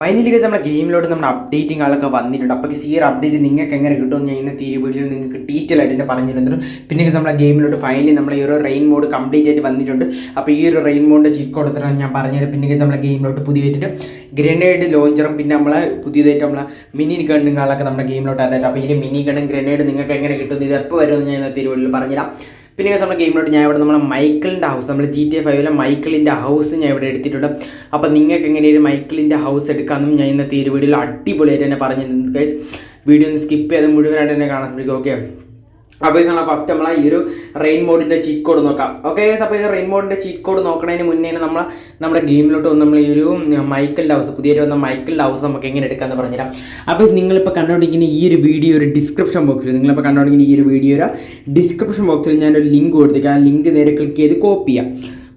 Finally guess നമ്മുടെ ഗെയിമിലോട്ട് നമ്മുടെ updating ആളൊക്കെ വന്നിട്ടുണ്ട്. അപ്പോൾ ഈ അപ്ഡേറ്റ് നിങ്ങൾക്ക് എങ്ങനെ കിട്ടും ഞാൻ ഇന്നത്തെ ഈ വീഡിയോയിൽ നിങ്ങൾക്ക് ഡീറ്റെയിൽ ആയിട്ട് തന്നെ പറഞ്ഞിരുന്നു പിന്നെ ഗസ് നമ്മുടെ ഗെയിമിലോട്ട് ഫൈനലി നമ്മൾ ഈ ഒരു റെയിൻ മോഡ് കംപ്ലീറ്റ് ആയിട്ട് വന്നിട്ടുണ്ട്. അപ്പോൾ ഈ ഒരു റെയിൻ മോഡിന്റെ ചീറ്റ് കൊടുത്തിട്ടാണ് ഞാൻ പറഞ്ഞത് പിന്നെ ഗസ് നമ്മുടെ ഗെയിമിലോട്ട് പുതിയതായിട്ട് ഗ്രനേഡ് ലോഞ്ചറും പിന്നെ നമ്മൾ പുതിയതായിട്ട് നമ്മളെ മിനി ഗണ്ണുകളൊക്കെ നമ്മുടെ ഗെയിമിലോട്ട് ആയിട്ട് അപ്പോൾ ഈ മിനി ഗണ്ണും ഗ്രനേഡ് നിങ്ങൾക്ക് എങ്ങനെ കിട്ടും ഇത് എപ്പോൾ വരുമെന്ന് ഞാൻ ഇന്നത്തെ ഈ വീഡിയോയിൽ പറഞ്ഞുതരാം. പിന്നെ നമ്മുടെ ഗെയിമിലോട്ട് ഞാൻ ഇവിടെ നമ്മുടെ മൈക്കിളിന്റെ ഹൗസ് നമ്മൾ ജി ടി എ ഫൈവിലെ മൈക്കിളിന്റെ ഹൗസ് ഞാൻ ഇവിടെ എടുത്തിട്ടുണ്ട്. അപ്പോൾ നിങ്ങൾക്ക് എങ്ങനെയൊരു മൈക്കിളിന്റെ ഹൗസ് എടുക്കാമെന്നും ഞാൻ ഇന്നത്തെ ഈ വീഡിയോയിൽ അടിപൊളിയായിട്ട് തന്നെ പറഞ്ഞിട്ടുണ്ട് ഗൈസ് വീഡിയോ ഒന്ന് സ്കിപ്പ് ചെയ്ത് മുഴുവനായിട്ട് തന്നെ കാണാൻ ഓക്കെ അപ്പോൾ ഇതാണ് ഫസ്റ്റ് നമ്മൾ ഈ ഒരു റെയിൻ മോഡിന്റെ ചീറ്റ് കോഡ് നോക്കാം. ഓക്കെ അപ്പോൾ ഈ റെയിൻ മോഡിന്റെ ചീറ്റ് കോഡ് നോക്കണതിന് മുന്നേ നമ്മൾ നമ്മുടെ ഗെയിമിലോട്ട് വന്ന് നമ്മൾ ഈ ഒരു മൈക്കിളിന്റെ ഹൗസ് പുതിയൊരു വന്ന മൈക്കിളിന്റെ ഹൗസ് നമുക്ക് എങ്ങനെ എടുക്കാമെന്ന് പറഞ്ഞുതരാം. അപ്പോൾ നിങ്ങളിപ്പോൾ കണ്ടുകൊണ്ടിരിക്കുന്ന ഈ ഒരു വീഡിയോ ഒരു ഡിസ്ക്രിപ്ഷൻ ബോക്സിൽ നിങ്ങളിപ്പോൾ കണ്ടുകൊണ്ടിരിക്കുന്ന ഈ ഒരു വീഡിയോയുടെ ഡിസ്ക്രിപ്ഷൻ ബോക്സിൽ ഞാനൊരു ലിങ്ക് കൊടുത്തേക്കാം. ആ ലിങ്ക് നേരെ ക്ലിക്ക് ചെയ്ത് കോപ്പി ചെയ്യാം.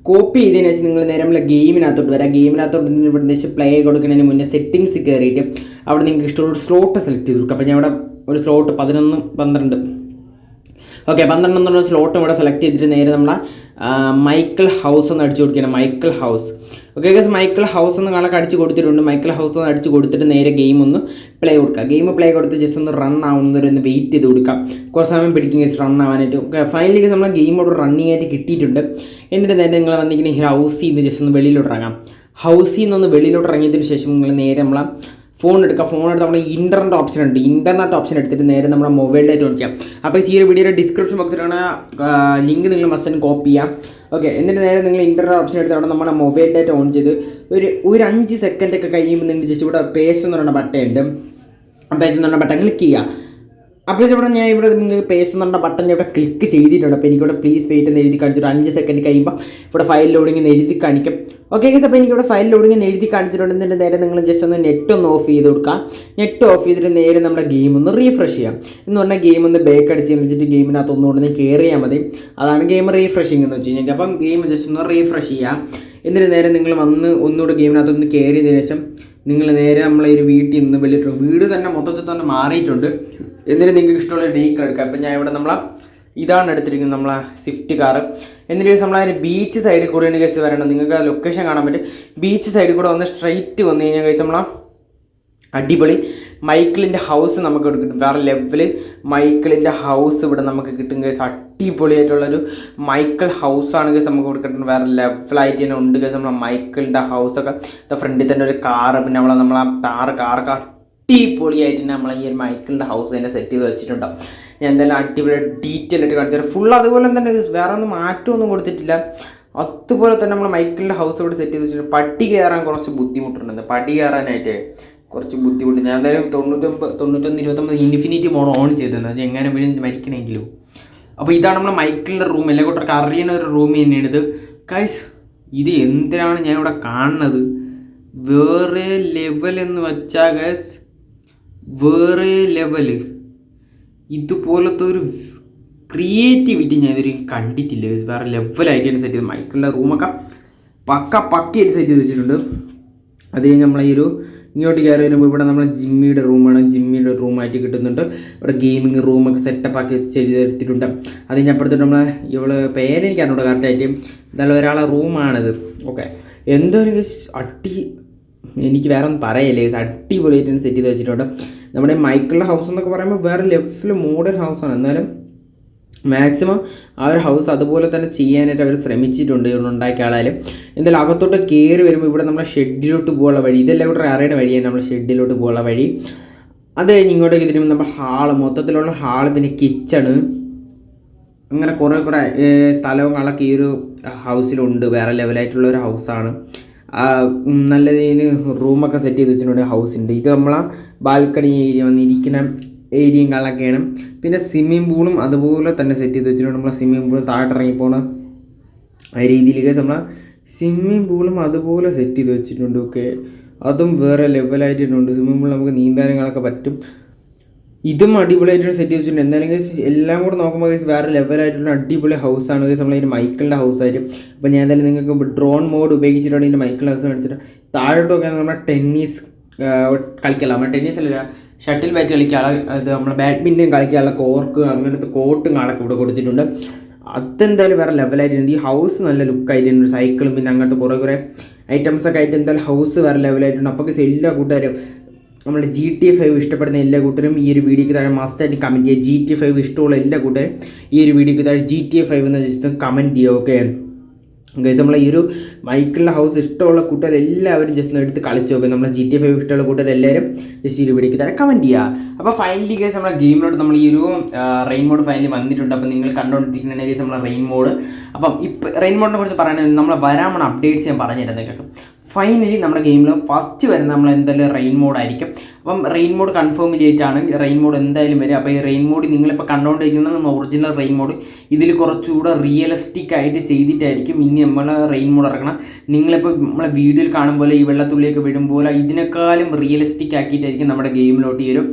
കോപ്പി ചെയ്തതിന് ശേഷം നിങ്ങൾ നേരെ നമ്മളെ ഗെയിമിനകത്തോട്ട് വരാം. ഗെയിമിനകത്തോട്ട് ഇവിടെ നിന്ന് പ്ലേ കൊടുക്കുന്നതിന് മുന്നേ സെറ്റിങ്സ് കയറിയിട്ട് അവിടെ നിങ്ങൾക്ക് ഇഷ്ടമുള്ള സ്ലോട്ട് സെലക്ട് ചെയ്ത് കൊടുക്കുക അപ്പോൾ ഞാൻ അവിടെ ഒരു സ്ലോട്ട് പതിനൊന്ന് പന്ത്രണ്ട് ഓക്കെ പന്ത്രണ്ട് എന്നുള്ള സ്ലോട്ട് ഇവിടെ സെലക്ട് ചെയ്തിട്ട് നേരെ നമ്മളെ മൈക്കിൾ ഹൗസ് എന്ന് അടിച്ചു കൊടുക്കുകയാണ്. Michael house okay guys Michael house എന്ന് കണക്ക് അടിച്ച് കൊടുത്തിട്ടുണ്ട്. മൈക്കിൾ ഹൗസ് എന്ന് അടിച്ച് കൊടുത്തിട്ട് നേരെ ഗെയിം ഒന്ന് പ്ലേ കൊടുക്കുക ഗെയിം പ്ലേ കൊടുത്ത് ജസ്റ്റ് ഒന്ന് റൺ ആവുന്നവരെ ഒന്ന് വെയിറ്റ് ചെയ്ത് കൊടുക്കാം. കുറച്ച് സമയം പിടിക്കും ഗസ് റൺ ആവാനായിട്ട്. ഓക്കെ ഫൈനലി ഗസ് നമ്മളെ ഗെയിമോട് റണ്ണിങ് ആയിട്ട് കിട്ടിയിട്ടുണ്ട്. എന്നിട്ട് നേരെ നിങ്ങൾ വന്നിങ്ങനെ ഹൗസിൽ നിന്ന് ജസ്റ്റ് ഒന്ന് വെളിയിലോട്ട് ഇറങ്ങാം. ഹൗസിൽ നിന്നൊന്ന് വെളിയിലോട്ട് ഇറങ്ങിയതിന് ശേഷം നിങ്ങൾ നേരെ നമ്മളെ ഫോൺ എടുക്കുക ഫോൺ എടുത്ത് നമ്മുടെ ഇന്റർനെറ്റ് ഓപ്ഷൻ ഉണ്ട്. ഇന്റർനെറ്റ് ഓപ്ഷൻ എടുത്തിട്ട് നേരെ നമ്മുടെ മൊബൈലിലേക്ക് ഓൺ ചെയ്യാം. അപ്പോൾ ഈ ഒരു വീഡിയോയുടെ ഡിസ്ക്രിപ്ഷൻ ബോക്സിലാണ് ലിങ്ക് നിങ്ങൾ മസ്റ്റ് കോപ്പി ചെയ്യാം. ഓക്കെ എന്നിട്ട് നേരെ നിങ്ങൾ ഇന്റർനെറ്റ് ഓപ്ഷൻ എടുത്ത് അവിടെ നമ്മുടെ ഡാറ്റ ഓൺ ചെയ്ത് ഒരു ഒരു അഞ്ച് സെക്കൻഡൊക്കെ കഴിയുമ്പോൾ നിങ്ങൾ ജസ്റ്റ് ഇവിടെ പേസ് എന്ന് പറയുന്ന ബട്ടൺ ഉണ്ട്. പേസ് എന്ന് പറയുന്ന ബട്ടൺ ക്ലിക്ക് ചെയ്യുക അപ്പോൾ ഇവിടെ ഞാൻ ഇവിടെ നിങ്ങൾക്ക് പേസ് എന്ന് പറഞ്ഞ ബട്ടൺ ഇവിടെ ക്ലിക്ക് ചെയ്തിട്ടുണ്ട്. അപ്പോൾ എനിക്കിവിടെ പ്ലീസ് വെയിറ്റ് എന്ന് എഴുതി കാണിച്ചിട്ട് അഞ്ച് സെക്കൻഡ് കഴിയുമ്പോൾ ഇവിടെ ഫയൽ ലോഡിംഗ് എന്ന് എഴുതി കാണിക്കും. ഓക്കെ ഗസ് അപ്പോൾ എനിക്കിവിടെ ഫയൽ ലോഡിംഗ് എന്ന് എഴുതി കാണിച്ചിട്ടുണ്ട്. എന്നിട്ട് നേരെ നിങ്ങൾ ജസ്റ്റ് ഒന്ന് നെറ്റ് ഒന്ന് ഓഫ് ചെയ്ത് കൊടുക്കുക നെറ്റ് ഓഫ് ചെയ്തിട്ട് നേരെ നമ്മുടെ ഗെയിം ഒന്ന് റീഫ്രഷ് ചെയ്യാം. എന്ന് പറഞ്ഞാൽ ഗെയിം ഒന്ന് ബേക്ക് അടിച്ച് വെച്ചിട്ട് ഗെയിമിനകത്ത് ഒന്നുകൊണ്ട് കയറിയാൽ മതി. അതാണ് ഗെയിം റീഫ്രഷിംഗ് എന്ന് വെച്ച് കഴിഞ്ഞാൽ. അപ്പം ഗെയിം ജസ്റ്റ് ഒന്ന് റീഫ്രഷ് ചെയ്യാം. എന്നിട്ട് നേരെ നിങ്ങൾ വന്ന് ഒന്നുകൂടെ ഗെയിമിനകത്ത് ഒന്ന് കയറിയതിനു ശേഷം നിങ്ങൾ നേരെ നമ്മളെ ഒരു വീട്ടിൽ നിന്ന് വെളിയിട്ട് വീട് തന്നെ മൊത്തത്തിൽ തന്നെ മാറിയിട്ടുണ്ട്. എന്നിട്ട് നിങ്ങൾക്ക് ഇഷ്ടമുള്ള വെഹിക്കിൾ എടുക്കാം. ഇപ്പം ഞാൻ ഇവിടെ നമ്മളെ ഇതാണ് എടുത്തിരിക്കുന്നത് നമ്മളെ സ്വിഫ്റ്റ് കാർ എന്നിട്ട് കേസ് നമ്മളൊരു ബീച്ച് സൈഡിൽ കൂടെയാണ് കേസ് വരണം. നിങ്ങൾക്ക് ആ ലൊക്കേഷൻ കാണാൻ പറ്റും. ബീച്ച് സൈഡിൽ കൂടെ വന്ന് സ്ട്രൈറ്റ് വന്നു കഴിഞ്ഞാൽ കഴിച്ച് നമ്മളെ അടിപൊളി മൈക്കിളിന്റെ ഹൗസ് നമുക്ക് ഇവിടെ കിട്ടും. വേറെ ലെവൽ മൈക്കിളിന്റെ ഹൗസ് ഇവിടെ നമുക്ക് കിട്ടും കേസ് അടിപൊളിയായിട്ടുള്ളൊരു മൈക്കിൾ ഹൗസാണ് കേസ് നമുക്ക് ഇവിടെ കിട്ടുന്നത്. വേറെ ലെവലായിട്ട് തന്നെ ഉണ്ട് കേസ് നമ്മളെ മൈക്കിളിന്റെ ഹൗസൊക്കെ ഫ്രണ്ടിൽ തന്നെ ഒരു കാറ് പിന്നെ നമ്മളെ നമ്മളെ താറ് കാറൊക്കെ അടിപൊളിയായിട്ട് നമ്മളെ ഈ ഒരു മൈക്കിളിന്റെ ഹൗസ് തന്നെ സെറ്റ് ചെയ്ത് വെച്ചിട്ടുണ്ടാവും. ഞാൻ എന്തായാലും അടിപൊളി ഡീറ്റെയിൽ ആയിട്ട് കാണിച്ചു ഫുൾ അതുപോലെ തന്നെ വേറെ ഒന്നും മാറ്റമൊന്നും കൊടുത്തിട്ടില്ല. അതുപോലെ തന്നെ നമ്മൾ മൈക്കിളിന്റെ ഹൗസ് ഇവിടെ സെറ്റ് ചെയ്ത് വെച്ചിട്ടുണ്ട് പട്ടി കയറാൻ കുറച്ച് ബുദ്ധിമുട്ടുണ്ട്. പടി കയറാനായിട്ട് കുറച്ച് ബുദ്ധിമുട്ട് ഞാൻ എന്തായാലും തൊണ്ണൂറ്റൊമ്പത് തൊണ്ണൂറ്റൊന്ന് ഇരുപത്തൊമ്പത് ഇൻഫിനിറ്റി മോഡ് ഓൺ ചെയ്തത് അത് എങ്ങനെ വീഴും മരിക്കണമെങ്കിലും. അപ്പോൾ ഇതാണ് നമ്മൾ മൈക്കിളിന്റെ റൂം എല്ലാ കൂട്ടർക്ക് അറിയുന്ന ഒരു റൂം തന്നെയാണ് ഇത് കൈസ് ഇത് എന്തിനാണ് ഞാൻ ഇവിടെ കാണുന്നത്? വേറെ ലെവൽ എന്ന് വെച്ചാൽ ഗൈസ് വേറെ ലെവൽ ഇതുപോലത്തെ ഒരു ക്രിയേറ്റിവിറ്റി ഞാൻ ഇതുവരെയും കണ്ടിട്ടില്ല വേറെ ലെവലായിട്ട് തന്നെ സെറ്റ് ചെയ്ത് മൈക്കിളിന്റെ റൂമൊക്കെ പക്ക പക്കയായിട്ട് സെറ്റ് ചെയ്ത് വെച്ചിട്ടുണ്ട്. അത് കഴിഞ്ഞ് നമ്മളെ ഈ ഒരു ഇങ്ങോട്ട് കയറി വരുമ്പോൾ ഇവിടെ നമ്മളെ ജിമ്മിയുടെ റൂമാണ് ജിമ്മിയുടെ റൂമായിട്ട് കിട്ടുന്നുണ്ട്. ഇവിടെ ഗെയിമിങ് റൂമൊക്കെ സെറ്റപ്പ് ആക്കി ചെയ്തെടുത്തിട്ടുണ്ട് അത് കഴിഞ്ഞ് അപ്പുറത്തോട്ട് നമ്മളെ ഇവൾ പേരെനിക്ക് അറിഞ്ഞൂടെ കറക്റ്റായിട്ട് എന്തായാലും ഒരാളെ റൂമാണിത് ഓക്കെ എന്തൊരു അടി എനിക്ക് വേറെ ഒന്നും പറയല്ലേ. അടിപൊളിയായിട്ട് സെറ്റ് ചെയ്ത് വെച്ചിട്ടുണ്ട്. നമ്മുടെ മൈക്കിളുടെ ഹൗസ് എന്നൊക്കെ പറയുമ്പോൾ വേറെ ലെഫ്റ്റിൽ മോഡേൺ ഹൗസാണ് എന്നാലും മാക്സിമം ആ ഒരു ഹൗസ് അതുപോലെ തന്നെ ചെയ്യാനായിട്ട് അവർ ശ്രമിച്ചിട്ടുണ്ട്. ഉണ്ടാക്കിയ ആളായാലും. എന്തായാലും അകത്തോട്ട് കയറി വരുമ്പോൾ ഇവിടെ നമ്മുടെ ഷെഡിലോട്ട് പോകാനുള്ള വഴി ഇതെല്ലാം ഇവിടെ അറിയുന്ന വഴിയാണ് നമ്മൾ ഷെഡിലോട്ട് പോകാനുള്ള വഴി. അത് കഴിഞ്ഞ് ഇങ്ങോട്ടേക്ക് തിരുമ്പോൾ നമ്മുടെ ഹാൾ മൊത്തത്തിലുള്ള ഹാൾ പിന്നെ കിച്ചണ് അങ്ങനെ കുറേ കുറേ സ്ഥലങ്ങളൊക്കെ ഈ ഒരു ഹൗസിലുണ്ട് വേറെ ലെവലായിട്ടുള്ള ഒരു ഹൗസാണ് നല്ല രീതിയിൽ റൂമൊക്കെ സെറ്റ് ചെയ്ത് വെച്ചിട്ടുണ്ട് ഹൗസിന്റെ ഇത് നമ്മളെ ബാൽക്കണി ഏരിയ വന്നിരിക്കുന്ന ഏരിയയും കാണാനൊക്കെയാണ് പിന്നെ സ്വിമ്മിംഗ് പൂളും അതുപോലെ തന്നെ സെറ്റ് ചെയ്ത് വെച്ചിട്ടുണ്ട്. നമ്മളെ സ്വിമ്മിംഗ് പൂളും താഴെ ഇറങ്ങി പോണ രീതിയിലേക്ക് നമ്മളെ സ്വിമ്മിംഗ് പൂളും അതുപോലെ സെറ്റ് ചെയ്ത് വെച്ചിട്ടുണ്ട്. ഓക്കെ അതും വേറെ ലെവലായിട്ടുണ്ട് സ്വിമ്മിംഗ് പൂളിൽ നമുക്ക് നീന്താനങ്ങളൊക്കെ പറ്റും. ഇതും അടിപൊളിയായിട്ട് സെറ്റ് വെച്ചിട്ടുണ്ട് എന്തായാലും guys എല്ലാം കൂടെ നോക്കുമ്പോൾ guys വേറെ ലെവലായിട്ടുള്ള അടിപൊളി ഹൗസാണ് ഗൈസ് നമ്മളതിന്റെ മൈക്കിളിന്റെ ഹൗസായിട്ട് അപ്പോൾ ഞാൻ എന്തായാലും നിങ്ങൾക്ക് ഡ്രോൺ മോഡ് ഉപയോഗിച്ചിട്ടാണ് ഇതിന്റെ മൈക്കിൾ ഹൗസ് കാണിച്ചിട്ട് താഴോട്ടൊക്കെ നമ്മുടെ ടെന്നീസ് കളിക്കാനുള്ള നമ്മുടെ ടെന്നീസ് അല്ല ഷട്ടിൽ ബാറ്റ് കളിക്കാനുള്ള അത് നമ്മൾ ബാഡ്മിന്റൺ കളിക്കാനുള്ള കോർക്ക് അങ്ങനത്തെ കോട്ടും കാണൊക്കെ ഇവിടെ കൊടുത്തിട്ടുണ്ട്. അതെന്തായാലും വേറെ ലെവലായിട്ടുണ്ട് ഈ ഹൗസ് നല്ല ലുക്കായിട്ടുണ്ട് സൈക്കിളും പിന്നെ അങ്ങനത്തെ കുറേ കുറേ ഐറ്റംസ് ഒക്കെ ആയിട്ട് എന്തായാലും ഹൗസ് വേറെ ലെവലായിട്ടുണ്ട് അപ്പോൾ എല്ലാ കൂട്ടുകാരും നമ്മുടെ ജി ടി ഫൈവ് ഇഷ്ടപ്പെടുന്ന എല്ലാ കൂട്ടരും ഈ ഒരു വീഡിയോക്ക് താഴെ മസ്റ്റായിട്ട് കമന്റ് ചെയ്യുക. ജി ടി ഫൈവ് ഇഷ്ടമുള്ള എല്ലാ കൂട്ടരും ഈ ഒരു വീഡിയോക്ക് താഴെ ജി ടി ഫൈവ് എന്ന് ജസ്റ്റ് കമന്റ് ചെയ്യുക ഓക്കെ ഗൈസ് നമ്മൾ ഈ ഒരു മൈക്കിളിന്റെ ഹൗസ് ഇഷ്ടമുള്ള കൂട്ടുകാർ എല്ലാവരും ജസ്റ്റ് ഒന്ന് എടുത്ത് കളിച്ച് നോക്കുക നമ്മളെ ജി ടി ഫൈവ് ഇഷ്ടമുള്ള കൂട്ടുകാർ എല്ലാവരും ജസ്റ്റ് ഈ വീഡിയോക്ക് താഴെ കമന്റ് ചെയ്യുക. അപ്പോൾ ഫൈനലി ഗൈസ് നമ്മളെ ഗെയിമിലോട്ട് നമ്മൾ ഈ ഒരു റെയിൻ മോഡ് ഫൈനലി വന്നിട്ടുണ്ട്. അപ്പോൾ നിങ്ങൾ കണ്ടുകൊണ്ടിരിക്കുന്നുണ്ടെങ്കിൽ ഗൈസ് നമ്മളെ റെയിൻ മോഡ് അപ്പം ഇപ്പം റെയിൻ മോഡിനെ കുറിച്ച് പറയുന്നത് നമ്മൾ വരാമണ അപ്ഡേറ്റ്സ് ഞാൻ കേട്ടോ ഫൈനലി നമ്മുടെ ഗെയിമിൽ ഫസ്റ്റ് വരുന്ന നമ്മൾ എന്തായാലും റെയിൻ മോഡ് ആയിരിക്കും. അപ്പം റെയിൻ മോഡ് കൺഫേം ചെയ്തിട്ടാണ് റെയിൻ മോഡ് എന്തായാലും വരും. അപ്പോൾ ഈ റെയിൻ മോഡ് നിങ്ങളിപ്പോൾ കണ്ടുകൊണ്ടിരിക്കുന്നത് നമ്മൾ ഒറിജിനൽ റെയിൻ മോഡ് ഇതിൽ കുറച്ചുകൂടെ റിയലിസ്റ്റിക് ആയിട്ട് ചെയ്തിട്ടായിരിക്കും ഇനി നമ്മൾ റെയിൻ മോഡ് ഇറക്കണം നിങ്ങളിപ്പോൾ നമ്മളെ വീഡിയോയിൽ കാണുമ്പോൾ ഈ വെള്ളത്തുള്ളിയൊക്കെ വിടുമ്പോൾ ഇതിനേക്കാളും റിയലിസ്റ്റിക് ആക്കിയിട്ടായിരിക്കും നമ്മുടെ ഗെയിമിലോട്ട് ഈ ഒരു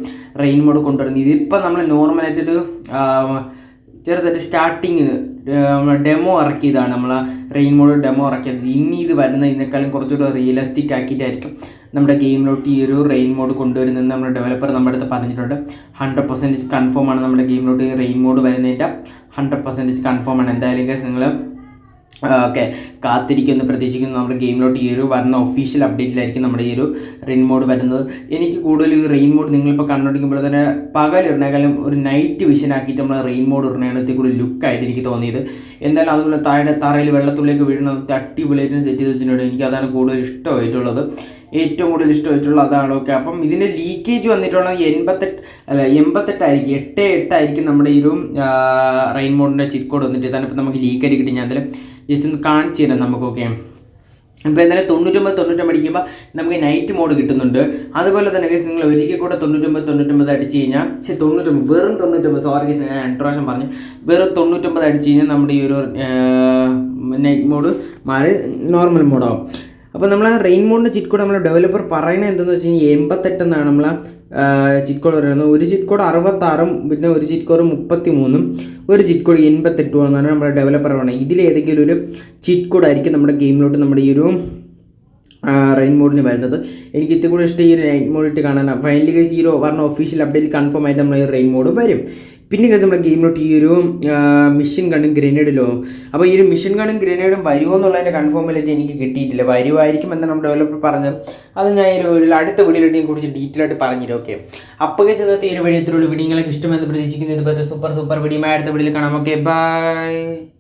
റെയിൻ മോഡ് കൊണ്ടുവരുന്നത്. ഇതിപ്പോൾ നമ്മൾ നോർമലായിട്ടൊരു ചെറുതായിട്ട് സ്റ്റാർട്ടിങ് ഡെമോ ഇറക്കിയതാണ്. നമ്മൾ റെയിൻ മോഡ് ഡെമോ ഇറക്കിയത്. ഇനി ഇത് വരുന്ന ഇതിനേക്കാളും കുറച്ചുകൂടെ റിയലിസ്റ്റിക് ആക്കിയിട്ടായിരിക്കും നമ്മുടെ ഗെയിമിലോട്ട് ഈ ഒരു റെയിൻ മോഡ് കൊണ്ടുവരുന്നത് നമ്മുടെ ഡെവലപ്പർ നമ്മുടെ അടുത്ത് പറഞ്ഞിട്ടുണ്ട്. ഹൺഡ്രഡ് പെർസെന്റേജ് കൺഫേം ആണ് നമ്മുടെ ഗെയിമിലോട്ട് റെയിൻ മോഡ് വരുന്നതിന്റെ ഹൺഡ്രഡ് പെർസെന്റേജ് കൺഫേം ആണ്. എന്തായാലും കേസ് നിങ്ങൾ ഓക്കെ. കാത്തിരിക്കുന്നു പ്രതീക്ഷിക്കുന്നു നമ്മുടെ ഗെയിമിലോട്ട് ഈ ഒരു വരുന്ന ഒഫീഷ്യൽ അപ്ഡേറ്റിലായിരിക്കും നമ്മുടെ ഈ ഒരു റെയിൻ മോഡ് വരുന്നത്. എനിക്ക് കൂടുതൽ ഈ റെയിൻ മോഡ് നിങ്ങളിപ്പോൾ കണ്ടുപിടിക്കുമ്പോൾ തന്നെ പകൽ ഇടുന്നേക്കാളും ഒരു നൈറ്റ് വിഷൻ ആക്കിയിട്ട് നമ്മൾ റെയിൻ മോഡ് ഇത്തിരി കൂടി ലുക്കായിട്ട് എനിക്ക് തോന്നിയത്. എന്തായാലും അതുപോലെ താഴെ തറയിൽ വെള്ളത്തുള്ളിലേക്ക് വീഴുന്നത് അടിപൊളിയായിട്ട് സെറ്റ് ചെയ്ത് വെച്ചിട്ടുണ്ട്. എനിക്ക് അതാണ് കൂടുതൽ ഇഷ്ടമായിട്ടുള്ളത്. ഏറ്റവും കൂടുതൽ ഇഷ്ടമായിട്ടുള്ള അതാണ്. ഓക്കെ. അപ്പം ഇതിന്റെ ലീക്കേജ് വന്നിട്ടുള്ള എൺപത്തെട്ട് അല്ല എൺപത്തെട്ടായിരിക്കും എട്ട് എട്ടായിരിക്കും നമ്മുടെ ഈ ഒരു റെയിൻ മോഡിന്റെ ചിറ്റ് കോഡ് വന്നിട്ട്. ഇതാണ് ഇപ്പം നമുക്ക് ലീക്കായിട്ട് കിട്ടി ഞാൻ എന്തായാലും ജസ്റ്റ് ഒന്ന് കാണിച്ചു തരാം നമുക്ക് ഓക്കെ എന്തായാലും തൊണ്ണൂറ്റൊമ്പത് തൊണ്ണൂറ്റൊമ്പത് അടിക്കുമ്പോൾ നമുക്ക് നൈറ്റ് മോഡ് കിട്ടുന്നുണ്ട്. അതുപോലെ തന്നെ കേസ് നിങ്ങൾ ഒരിക്കൽ കൂടെ തൊണ്ണൂറ്റൊമ്പത് തൊണ്ണൂറ്റൊമ്പത് അടിച്ച് കഴിഞ്ഞാൽ ശരി തൊണ്ണൂറ്റൊമ്പത് വെറും തൊണ്ണൂറ്റൊമ്പത് സോറി കേസ് ഞാൻ രണ്ട് പ്രാവശ്യം പറഞ്ഞു. വെറും തൊണ്ണൂറ്റൊമ്പത് അടിച്ച് കഴിഞ്ഞാൽ നമ്മുടെ ഈ ഒരു നൈറ്റ് മോഡ് മാറി നോർമൽ മോഡാവും അപ്പോൾ നമ്മൾ റെയിൻ മോഡിന്റെ ചിറ്റ് കോഡ് നമ്മൾ ഡെവലപ്പർ പറയുന്നത് എന്തെന്ന് വെച്ച് കഴിഞ്ഞാൽ എൺപത്തെട്ടെന്നാണ് നമ്മൾ ചിറ്റ് കോഡ് പറയുന്നത്. ഒരു ചിറ്റ് കോഡ് അറുപത്താറും പിന്നെ ഒരു ചിറ്റ് കോഡ് മുപ്പത്തി മൂന്നും ഒരു ചിറ്റ് കോഡ് എന്നാണ് നമ്മുടെ ഡെവലപ്പർ പറയുന്നത്. ഇതിലേതെങ്കിലും ഒരു ചിറ്റ് കോഡ് ആയിരിക്കും നമ്മുടെ ഗെയിമിലോട്ട് നമ്മുടെ ഈ ഒരു റെയിൻ മോഡിന് വരുന്നത്. എനിക്ക് ഇത്തിരി കൂടെ ഇഷ്ടം ഈ റെയിൻ മോഡ് ഇട്ട് കാണാൻ ഫൈനലി ഈ ഒരു പറഞ്ഞ ഒഫീഷ്യൽ അപ്ഡേറ്റ് കൺഫേം ആയിട്ട് നമ്മൾ ഈ റെയിൻ മോഡ് വരും. പിന്നെ ഗൈസ് നമ്മുടെ ഗെയിമിലോട്ട് ഈ ഒരു മിഷൻ ഗണ്ണും ഗ്രനേഡിലോ അപ്പോൾ ഈ ഒരു മിഷൻ ഗണ്ണും ഗ്രനേഡും വരുമോ എന്നുള്ളതിന്റെ കൺഫേമിലായിട്ട് എനിക്ക് കിട്ടിയിട്ടില്ല. വരുമായിരിക്കും എന്ന് നമ്മുടെ ഡെവലപ്പർ പറഞ്ഞത് അത് ഞാൻ ഒരു അടുത്ത വീഡിയോയിലോട്ട് ഞാൻ കുറിച്ച് ഡീറ്റെയിൽ ആയിട്ട് പറഞ്ഞുതരും ഓക്കെ അപ്പോൾ ഇന്നത്തെ ഈ ഒരു വീഡിയോ ഇത്രയുള്ള വീഡിയോ നിങ്ങൾക്ക് ഇഷ്ടമെന്ന് പ്രതീക്ഷിക്കുന്നു. ഇതുപോലത്തെ സൂപ്പർ സൂപ്പർ വീഡിയോ അടുത്ത വീഡിയോയിൽ കാണാം ഓക്കെ ബൈ